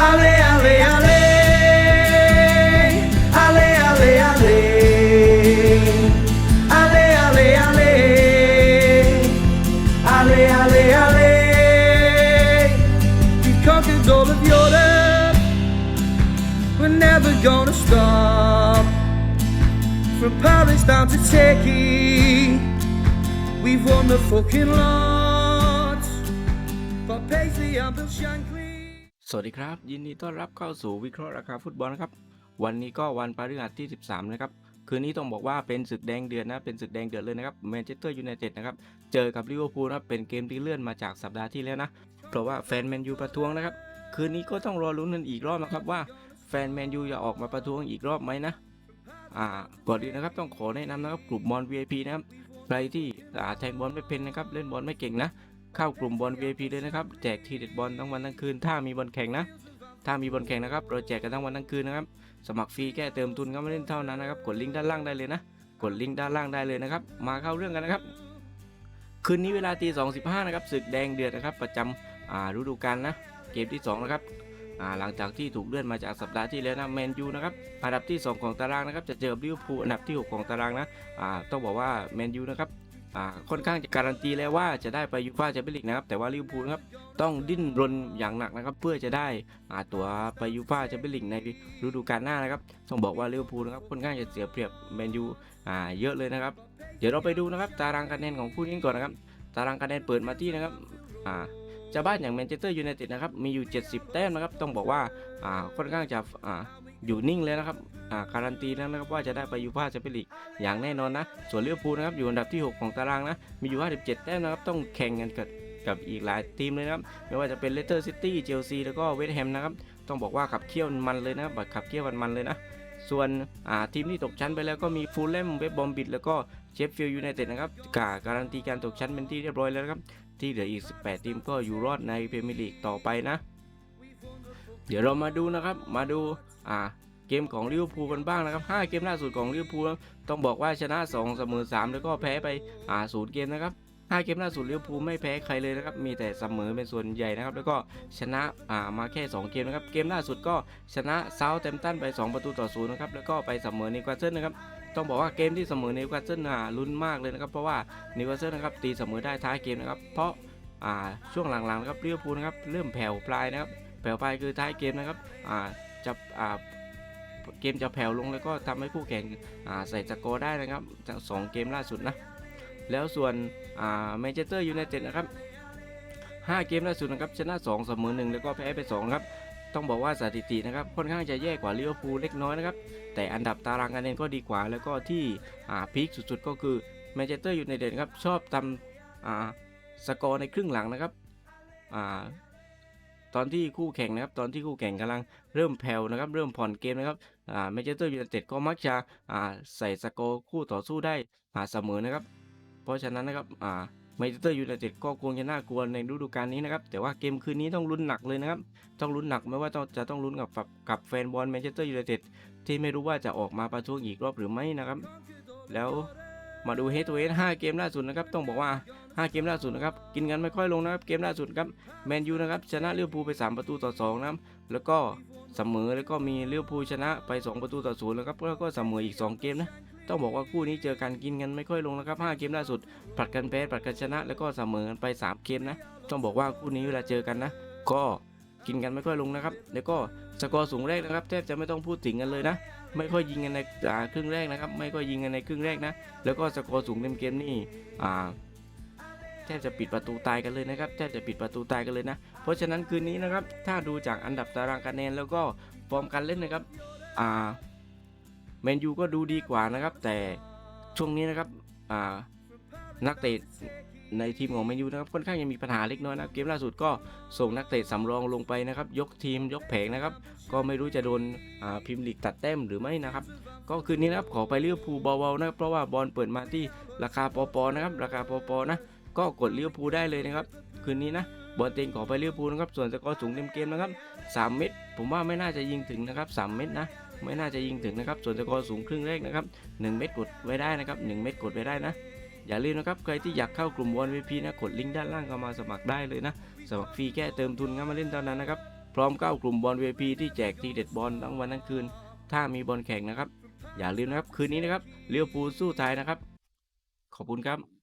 Ale, ale, ale. Ale, ale, ale. Ale, ale, ale. Ale, ale, ale. We conquered all of Europe. We're never gonna stop. From Paris down to Turkey. We've won the fucking lot. But Paisley and Bill. สวัสดีครับ ยินดีต้อนรับเข้าสู่วิเคราะห์ราคาฟุตบอลนะครับ วันนี้ก็วันพฤหัสที่ 13 นะครับ คืนนี้ต้องบอกว่าเป็นศึกแดงเดือดนะ เป็นศึกแดงเดือดเลยนะครับแมนเชสเตอร์ยูไนเต็ดนะครับ เจอกับลิเวอร์พูลนะเป็นเกมที่เลื่อนมาจากสัปดาห์ที่แล้วนะ เพราะว่าแฟนแมนยูประท้วงนะครับ คืนนี้ก็ต้องรอลุ้นกันอีกรอบนะครับว่าแฟนแมนยูจะออกมาประท้วงอีกรอบไหมนะ อ่า ก่อนอื่นนะครับต้องขอแนะนำนะครับกลุ่มบอล VIP นะครับ ใครที่อ่าแทงบอลไม่เป็นนะครับ เล่นบอลไม่เก่งนะ เข้ากลุ่มบอล VIP เลยนะครับ แจกทีเด็ดบอลทั้งวันทั้งคืน ถ้ามีบอลแข่งนะ ถ้ามีบอลแข่งนะครับ เราแจกกันทั้งวันทั้งคืนนะครับ สมัครฟรีแก้เติมทุนก็ไม่เล่นเท่านั้นนะครับ กดลิงก์ด้านล่างได้เลยนะ กดลิงก์ด้านล่างได้เลยนะครับ มาเข้าเรื่องกันนะครับ คืนนี้เวลาตีสองสิบห้านะครับศึกแดงเดือดนะครับ ประจำอ่าฤดูกาลนะ เกมที่สองนะครับอ่าหลังจากที่ถูกเลื่อนมาจากสัปดาห์ที่แล้วนะแมนยูนะครับอันดับที่ 2 ของตารางนะครับจะเจอลิเวอร์พูลอันดับที่ 6 ของตารางนะอ่าต้องบอกว่าแมนยูนะครับ ค่อนข้างจะการันตีแล้วว่าจะได้ไปยูฟ่าแชมเปี้ยนลีกนะครับแต่ว่าลิเวอร์พูลครับต้องดิ้นรนอย่างหนักนะครับ เพื่อจะได้ตัวไปยูฟ่าแชมเปี้ยนลีกในฤดูกาลหน้านะครับต้องบอกว่าลิเวอร์พูลนะครับค่อนข้างจะเสียเปรียบแมนยูเยอะเลยนะครับ เดี๋ยวเราไปดูนะครับตารางคะแนนของคู่นี้ก่อนนะครับ ตารางคะแนนเปิดมาที่นะครับจ้าบ้านอย่างแมนเชสเตอร์ยูไนเต็ดนะครับมีอยู่ 70 แต้มนะครับต้องบอกว่าค่อนข้างจะ อยู่นิ่งเลยนะครับอ่าการันตีแล้วนะครับว่าจะได้ไปยูฟ่าแชมเปี้ยนลีกอย่างแน่นอนนะ ส่วนลิเวอร์พูลนะครับอยู่อันดับที่ 6 ของตารางนะ มีอยู่ 57 แต้มนะครับ ต้องแข่งกันกับกับอีกหลายทีมเลยนะครับ ไม่ว่าจะเป็นเลสเตอร์ซิตี้ เชลซี แล้วก็เวสต์แฮมนะครับ ต้องบอกว่าขับเคี่ยวมันเลยนะครับขับเคี่ยวมันเลยนะ ส่วนอ่าทีมที่ตกชั้นไปแล้วก็มีฟูลแลมเวบบอมบิดแล้วก็เชฟฟิลด์ยูไนเต็ดนะครับกาการันตีการตกชั้นเป็นที่เรียบร้อยแล้วครับ ที่เหลืออีก 18 ทีมก็อยู่รอดในพรีเมียร์ลีกต่อไปนะ เดี๋ยวเรามาดูนะครับ มาดูอ่าเกมของลิเวอร์พูลกันบ้างนะครับ 5 เกมล่าสุดของลิเวอร์พูลต้องบอกว่าชนะ 2 เสมอ 3 แล้วก็แพ้ไปอ่า0เกมนะครับ5เกมล่าสุดลิเวอร์พูลไม่แพ้ใครเลยนะครับ มีแต่เสมอเป็นส่วนใหญ่นะครับ แล้วก็ชนะอ่ามาแค่ 2 เกมนะครับ เกมล่าสุดก็ชนะเซาท์แตมตันไป 2 ประตูต่อศูนย์นะครับ แล้วก็ไปเสมอนิวคาสเซิลนะครับ ต้องบอกว่าเกมที่เสมอนิวคาสเซิลน่าลุ้นมากเลยนะครับ เพราะว่านิวคาสเซิลนะครับตีเสมอได้ท้ายเกมนะครับ เพราะอ่าช่วงหลังๆนะครับลิเวอร์พูลนะครับเริ่มแผ่วปลายนะครับ แผ่วไปคือท้ายเกมนะครับอ่าจะอ่าเกมจะแผ่วลงแล้วก็ทำให้คู่แข่งอ่าใส่สกอร์ได้นะครับจากสองเกมล่าสุดนะแล้วส่วนอ่าแมนเชสเตอร์ยูไนเต็ดนะครับ5 เกมล่าสุดนะครับชนะ2เสมอ1แล้วก็แพ้ไป2ครับต้องบอกว่าสถิตินะครับค่อนข้างจะแย่กว่าลิเวอร์พูลเล็กน้อยนะครับแต่อันดับตารางคะแนนก็ดีกว่า แล้วก็ที่อ่าพีคสุดๆก็คือแมนเชสเตอร์ยูไนเต็ดครับชอบทำอ่าสกอร์ในครึ่งหลังนะครับอ่า ตอนที่คู่แข่งนะครับตอนที่คู่แข่งกำลังเริ่มแผ่วนะครับเริ่มผ่อนเกมนะครับอ่าแมนเชสเตอร์ยูไนเต็ดก็มักจะอ่าใส่สกอร์คู่ต่อสู้ได้อ่าเสมอนะครับ เพราะฉะนั้นนะครับอ่าแมนเชสเตอร์ยูไนเต็ดก็คงจะน่ากลัวในฤดูกาลนี้นะครับแต่ว่าเกมคืนนี้ต้องลุ้นหนักเลยนะครับต้องลุ้นหนักไม่ว่าจะต้องลุ้นกับกับกับแฟนบอลแมนเชสเตอร์ยูไนเต็ดที่ไม่รู้ว่าจะออกมาประท้วงอีกรอบหรือไม่นะครับ แล้ว มาดูเฮด o ูเฮด5เกมล่าสุดนะครับต้องบอกว่า 5 เกมล่าสุดนะครับกินกันไม่ค่อยลงนะครับเกมล่าสุดครับแมนยูนะครับชนะลิเวอร์พูไป 3 ประตูต่อ2นะครับแล้วก็เสมอแล้วก็มีลิเวอร์พูชนะไป 2 ประตูต่อ0แล้วครับแล้วก็เสมออีก 2 เกมนะต้องบอกว่าคู่นี้เจอกันกินกันไม่ค่อยลงนะครับ5เกมล่าสุดผลัดกันแพ้ผลัดกันชนะ แล้วก็เสมอกันไป 3 เกมนะต้องบอกว่าคู่นี้เวลาเจอกันนะ ก็กินกันไม่ค่อยลงนะครับ แล้วก็สกอร์สูงแรกนะครับแทบจะไม่ต้องพูดถึงกันเลยนะ ไม่ค่อยยิงกันในครึ่งแรกนะครับ ไม่ค่อยยิงกันในครึ่งแรกนะ แล้วก็สกอร์สูงเต็มเกมนี่อ่าแทบจะปิดประตูตายกันเลยนะครับแทบจะปิดประตูตายกันเลยนะ เพราะฉะนั้นคืนนี้นะครับ ถ้าดูจากอันดับตารางคะแนนแล้วก็ฟอร์มการเล่นนะครับอ่าแมนยูก็ดูดีกว่านะครับ แต่ช่วงนี้นะครับอ่านักเตะ ในทีมของแมนยูนะครับค่อนข้างยังมีปัญหาเล็กน้อยนะครับเกมล่าสุดก็ส่งนักเตะสำรองลงไปนะครับ ยกทีมยกแผงนะครับ ก็ไม่รู้จะโดนพิมพ์ลีกตัดแต้มหรือไม่นะครับ ก็คืนนี้นะครับขอไปเลิเวอร์พูลเบาๆนะครับเพราะว่าบอลเปิดมาที่ราคาปอปอนะครับราคาปอปอนะก็กดเลิเวอร์พูได้เลยนะครับ คืนนี้นะบอลเต็งขอไปเลิเวอร์พูนะครับส่วนสกอร์สูงเต็มเกมนะครับ 3 เม็ดผมว่าไม่น่าจะยิงถึงนะครับ 3 เม็ดนะไม่น่าจะยิงถึงนะครับส่วนสกอร์สูงครึ่งแรกนะครับ 1 เม็ดกดไว้ได้นะครับ 1 เม็ดกดไว้ได้นะ อย่าลืมนะครับใครที่อยากเข้ากลุ่มบอล VP นะกดลิงก์ด้านล่างเข้ามาสมัครได้เลยนะสมัครฟรีแค่เติมทุนเข้ามาเล่นเท่านั้นนะครับพร้อมเข้ากลุ่มบอล VIP ที่แจกทีเด็ดบอลทั้งวันทั้งคืน ถ้ามีบอลแข่งนะครับ อย่าลืมนะครับคืนนี้นะครับเลี้ยวปูสู้ไทยนะครับ ขอบคุณครับ